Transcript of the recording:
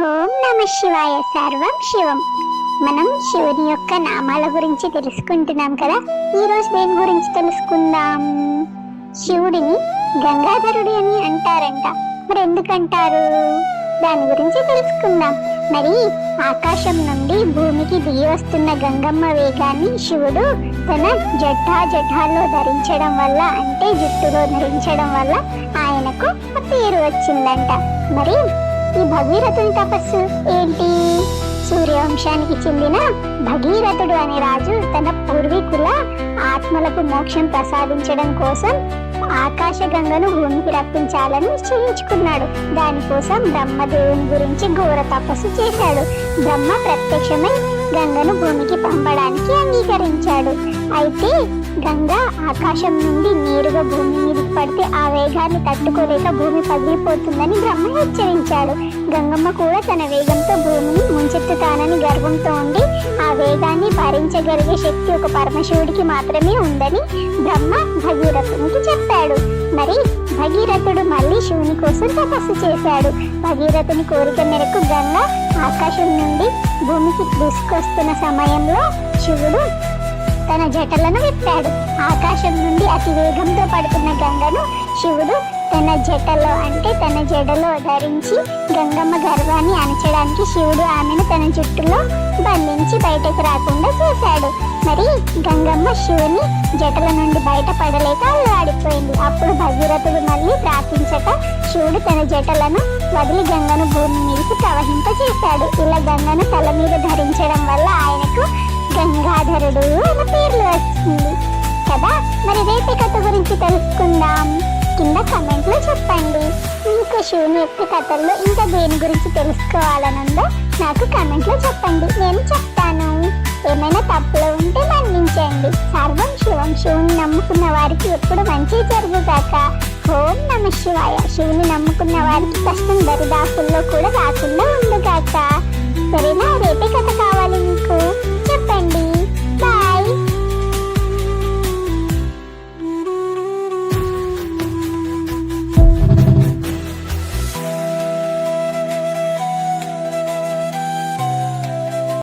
ఓం నమ శివాయ సర్వం శివం. మనం శివుని యొక్క నామాల గురించి తెలుసుకుంటున్నాం కదా? ఈరోజు దేని గురించి తెలుసుకుందాం? శివుడిని గంగాధరుడు అని అంటారంట. మరి ఎందుకంటారు? దాని గురించి తెలుసుకుందాం. మరి ఆకాశం నుండి భూమికి దిగి వస్తున్న గంగమ్మ వేగాన్ని శివుడు తన జఠా జఠాల్లో ధరించడం వల్ల అంటే జుట్టులో ధరించడం వల్ల ఆయనకు పేరు వచ్చిందంట. మరి ఈ భగీరథుని తపస్సు ఏంటి? సూర్యవంశానికి చెందిన భగీరథుడు అనే రాజు తన పూర్వీకుల ఆత్మలకు మోక్షం ప్రసాదించడం కోసం ఆకాశ గంగను భూమికి రప్పించాలని నిశ్చయించుకున్నాడు. దానికోసం బ్రహ్మదేవుని గురించి ఘోర తపస్సు చేశాడు. బ్రహ్మ ప్రత్యక్షమై గంగను భూమికి పంపడానికి అంగీకరించాడు. అయితే గంగ ఆకాశం నుండి నేరుగా భూమి మీదకి పడితే ఆ వేగాన్ని తట్టుకోలేక భూమి పగిలిపోతుందని బ్రహ్మ హెచ్చరించాడు. గంగమ్మ కూడా తన వేగంతో భూమిని ముంచెత్తుతానని గర్వంతో ఉండి ఆ వేగాన్ని భరించగలిగే శక్తి ఒక పరమశివుడికి మాత్రమే ఉందని బ్రహ్మ భగీరథునికి చెప్పాడు. మరి భగీరథుడు మళ్ళీ శివుని కోసం తపస్సు చేశాడు. భగీరథుని కోరిక మేరకు గంగ ఆకాశం నుండి భూమికి దూసుకొస్తున్న సమయంలో శివుడు తన జటలను విప్పాడు. ఆకాశం నుండి అతి వేగంతో పడుతున్న గంగను శివుడు తన జటలో అంటే తన జడలో ధరించి గంగమ్మ గర్వాన్ని అణచడానికి శివుడు ఆమెను తన జుట్టులో బంధించి బయటకు రాకుండా చేశాడు. మరి గంగమ్మ శివుని జటల నుండి బయటపడలేక అల్లాడిపోయింది. అప్పుడు భగీరథుడు మళ్ళీ ప్రార్థించక శివుడు తన జటలను వదిలి గంగను భూమి మీదకి ప్రవహింపజేశాడు. ఇలా గంగను తల మీద ధరించడం వల్ల ఆయన గంగాధరుడు అన్న పేర్లు వచ్చింది. కదా మరి రేపటి కథ గురించి తెలుసుకుందాం. కింద కమెంట్లో చెప్పండి. మీకు శివుని యొక్క కథల్లో ఇంకా దేని గురించి తెలుసుకోవాలనుందో నాకు కమెంట్లో చెప్పండి. నేను చెప్తాను. ఏమైనా తప్పులు ఉంటే మన్నించండి. సర్వం శివం శివుని నమ్ముకున్న వారికి ఎప్పుడు మంచి జరుగుగాక. ఓం నమ శివాయ. శివుని నమ్ముకున్న వారికి కష్టం దరిదాపుల్లో కూడా రాకుండా ఉండుగాక. సరేనా? రేపే కథ కావాలి మీకు.